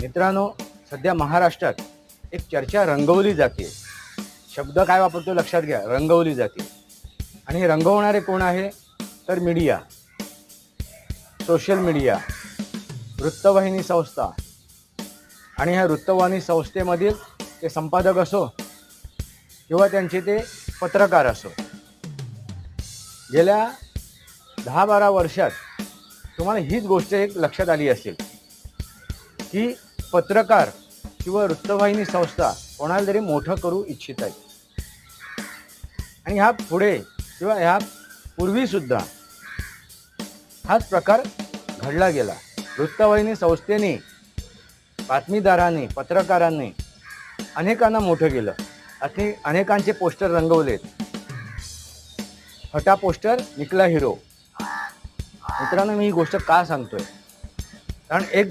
मित्रांनो सध्या महाराष्ट्रात एक चर्चा रंगवली जाते. शब्द काय वापरतो लक्षात घ्या. रंगवली जाते. आणि हे रंगवणारे कोण आहे? तर मीडिया सोशल मीडिया वृत्तवाहिनी संस्था. आणि ह्या वृत्तवाहिनी संस्थेमधील ते संपादक असो किंवा त्यांचे ते पत्रकार असो. गेल्या दहा बारा वर्षात तुम्हाला हीच गोष्ट एक लक्षात आली असेल. की पत्रकार किंवा वृत्तवाहिनी संस्था कोणाला तरी मोठं करू इच्छित आहे आणि ह्या पुढे किंवा ह्या पूर्वीसुद्धा हाच प्रकार घडला गेला. वृत्तवाहिनी संस्थेने बातमीदारांनी पत्रकारांनी अनेकांना मोठं केलं. असे अनेकांचे पोस्टर रंगवलेत. हटा पोस्टर निकला हिरो. मित्रांनो मी ही गोष्ट का सांगतोय? कारण एक